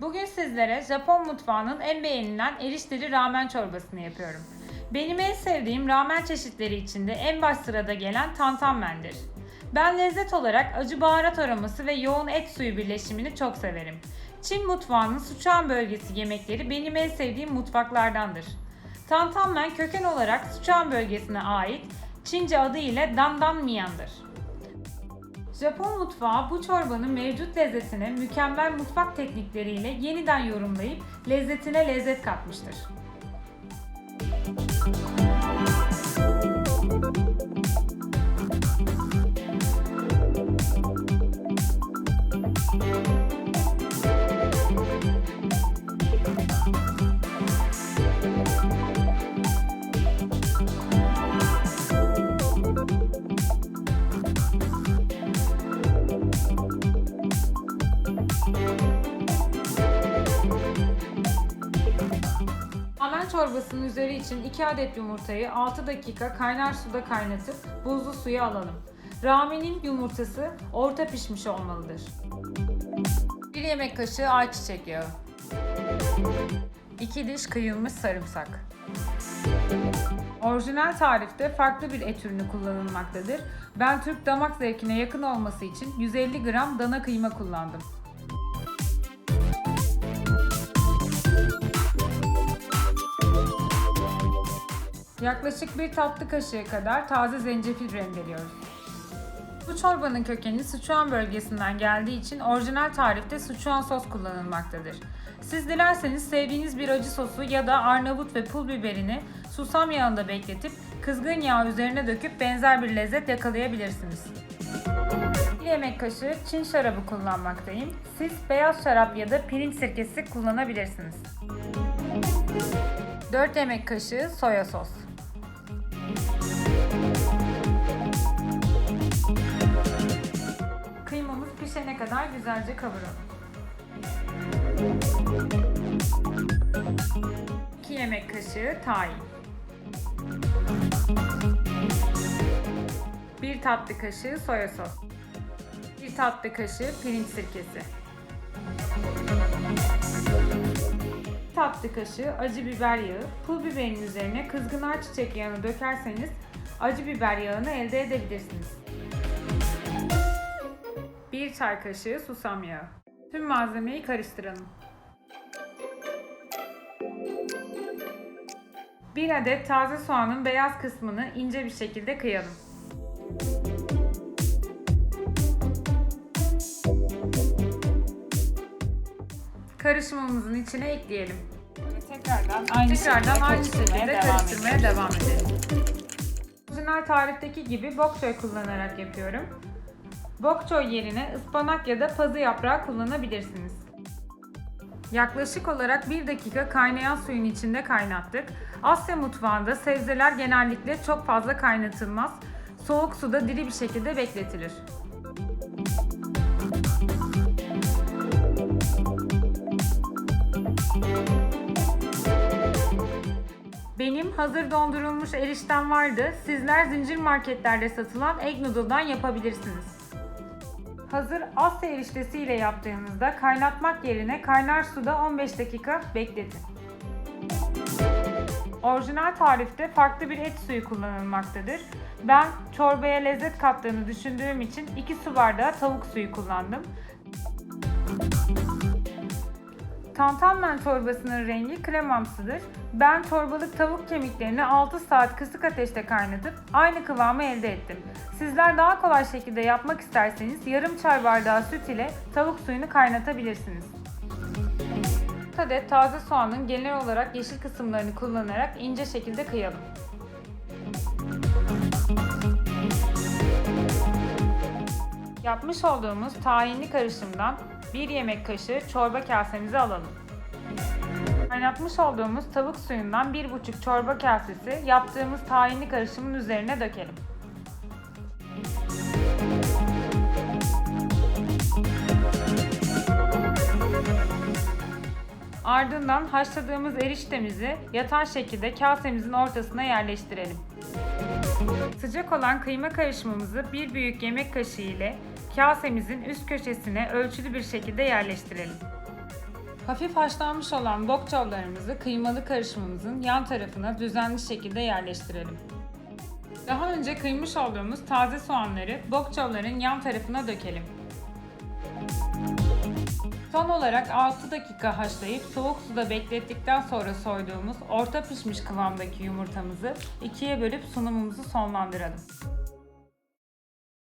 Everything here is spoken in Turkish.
Bugün sizlere Japon mutfağının en beğenilen erişteli ramen çorbasını yapıyorum. Benim en sevdiğim ramen çeşitleri içinde en baş sırada gelen tantanmendir. Ben lezzet olarak acı baharat aroması ve yoğun et suyu birleşimini çok severim. Çin mutfağının Sichuan bölgesi yemekleri benim en sevdiğim mutfaklardandır. Tantanmen köken olarak Sichuan bölgesine ait Çince adı ile Dandan Mian'dır. Japon mutfağı bu çorbanın mevcut lezzetine mükemmel mutfak teknikleriyle yeniden yorumlayıp lezzetine lezzet katmıştır. Çorbasının üzeri için 2 adet yumurtayı 6 dakika kaynar suda kaynatıp buzlu suya alalım. Ramenin yumurtası orta pişmiş olmalıdır. 1 yemek kaşığı ayçiçek yağı. 2 diş kıyılmış sarımsak. Orijinal tarifte farklı bir et ürünü kullanılmaktadır. Ben Türk damak zevkine yakın olması için 150 gram dana kıyma kullandım. Yaklaşık bir tatlı kaşığı kadar taze zencefil rendeliyoruz. Bu çorbanın kökeni Sichuan bölgesinden geldiği için orijinal tarifte Sichuan sos kullanılmaktadır. Siz dilerseniz sevdiğiniz bir acı sosu ya da Arnavut ve pul biberini susam yağında bekletip kızgın yağ üzerine döküp benzer bir lezzet yakalayabilirsiniz. Bir yemek kaşığı Çin şarabı kullanmaktayım. Siz beyaz şarap ya da pirinç sirkesi kullanabilirsiniz. 4 yemek kaşığı soya sos. Kadar güzelce kavuralım. 2 yemek kaşığı tahin. 1 tatlı kaşığı soya sos. 1 tatlı kaşığı pirinç sirkesi. tatlı kaşığı acı biber yağı, pul biberin üzerine kızgın ayçiçek yağını dökerseniz acı biber yağını elde edebilirsiniz. 1 çay kaşığı susam yağı. Tüm malzemeyi karıştıralım. 1 adet taze soğanın beyaz kısmını ince bir şekilde kıyalım. Karışımımızın içine ekleyelim. Tekrardan aynı Tekrardan şekilde aynı şekilde devam karıştırmaya edelim. devam edelim. Orijinal tarifteki gibi bok choy kullanarak yapıyorum. Bok choy yerine ıspanak ya da pazı yaprağı kullanabilirsiniz. Yaklaşık olarak 1 dakika kaynayan suyun içinde kaynattık. Asya mutfağında sebzeler genellikle çok fazla kaynatılmaz. Soğuk suda diri bir şekilde bekletilir. Benim hazır dondurulmuş eriştem vardı. Sizler zincir marketlerde satılan egg noodle'dan yapabilirsiniz. Hazır Asya eriştesi ile yaptığınızda kaynatmak yerine kaynar suda 15 dakika bekletin. Orijinal tarifte farklı bir et suyu kullanılmaktadır. Ben çorbaya lezzet kattığını düşündüğüm için 2 su bardağı tavuk suyu kullandım. Tantanmen çorbasının rengi kremamsıdır. Ben çorbalık tavuk kemiklerini 6 saat kısık ateşte kaynatıp aynı kıvamı elde ettim. Sizler daha kolay şekilde yapmak isterseniz yarım çay bardağı süt ile tavuk suyunu kaynatabilirsiniz. 4 adet taze soğanın genel olarak yeşil kısımlarını kullanarak ince şekilde kıyalım. Yapmış olduğumuz tahinli karışımdan 1 yemek kaşığı çorba kasemize alalım. Kaynatmış olduğumuz tavuk suyundan 1,5 çorba kasesi yaptığımız tahinli karışımın üzerine dökelim. Ardından haşladığımız eriştemizi yatay şekilde kasemizin ortasına yerleştirelim. Sıcak olan kıyma karışımımızı bir büyük yemek kaşığı ile kasemizin üst köşesine ölçülü bir şekilde yerleştirelim. Hafif haşlanmış olan bok çovlarımızı kıymalı karışımımızın yan tarafına düzenli şekilde yerleştirelim. Daha önce kıymış olduğumuz taze soğanları bok çovların yan tarafına dökelim. Son olarak 6 dakika haşlayıp soğuk suda beklettikten sonra soyduğumuz orta pişmiş kıvamdaki yumurtamızı ikiye bölüp sunumumuzu sonlandıralım.